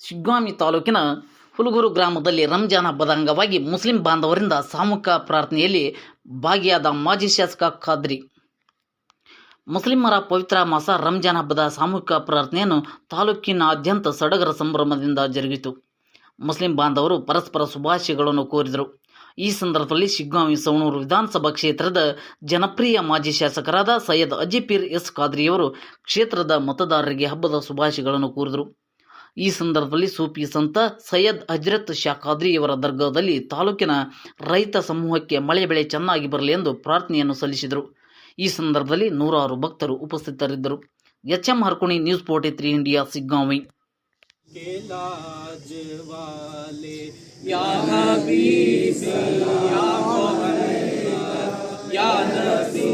ಶಿಗ್ಗಾಮಿ ತಾಲೂಕಿನ ಹುಲಗೂರು ಗ್ರಾಮದಲ್ಲಿ ರಂಜಾನ್ ಹಬ್ಬದ ಅಂಗವಾಗಿ ಮುಸ್ಲಿಂ ಬಾಂಧವರಿಂದ ಸಾಮೂಹಿಕ ಪ್ರಾರ್ಥನೆಯಲ್ಲಿ ಭಾಗಿಯಾದ ಮಾಜಿ ಶಾಸಕ ಖಾದ್ರಿ. ಮುಸ್ಲಿಮರ ಪವಿತ್ರ ಮಾಸ ರಂಜಾನ್ ಹಬ್ಬದ ಸಾಮೂಹಿಕ ಪ್ರಾರ್ಥನೆಯನ್ನು ತಾಲೂಕಿನಾದ್ಯಂತ ಸಡಗರ ಸಂಭ್ರಮದಿಂದ ಜರುಗಿತು. ಮುಸ್ಲಿಂ ಬಾಂಧವರು ಪರಸ್ಪರ ಶುಭಾಶಯಗಳನ್ನು ಕೋರಿದರು. ಈ ಸಂದರ್ಭದಲ್ಲಿ ಶಿಗ್ಗಾಂವಿ ಸವಣೂರು ವಿಧಾನಸಭಾ ಕ್ಷೇತ್ರದ ಜನಪ್ರಿಯ ಮಾಜಿ ಶಾಸಕರಾದ ಸೈಯದ್ ಅಜಿಪೀರ್ ಎಸ್ ಖಾದ್ರಿಯವರು ಕ್ಷೇತ್ರದ ಮತದಾರರಿಗೆ ಹಬ್ಬದ ಶುಭಾಶಯಗಳನ್ನು ಕೋರಿದರು. ಈ ಸಂದರ್ಭದಲ್ಲಿ ಸೂಫಿ ಸಂತ ಸೈಯದ್ ಶಾಕಾದ್ರಿ ಇವರ ದರ್ಗಾದಲ್ಲಿ ತಾಲೂಕಿನ ರೈತ ಸಮೂಹಕ್ಕೆ ಮಳೆ ಬೆಳೆ ಚೆನ್ನಾಗಿ ಬರಲಿ ಎಂದು ಪ್ರಾರ್ಥನೆಯನ್ನು ಸಲ್ಲಿಸಿದರು. ಈ ಸಂದರ್ಭದಲ್ಲಿ ನೂರಾರು ಭಕ್ತರು ಉಪಸ್ಥಿತರಿದ್ದರು. H M Harkuni news forty three India, Shiggaon. ಯಾ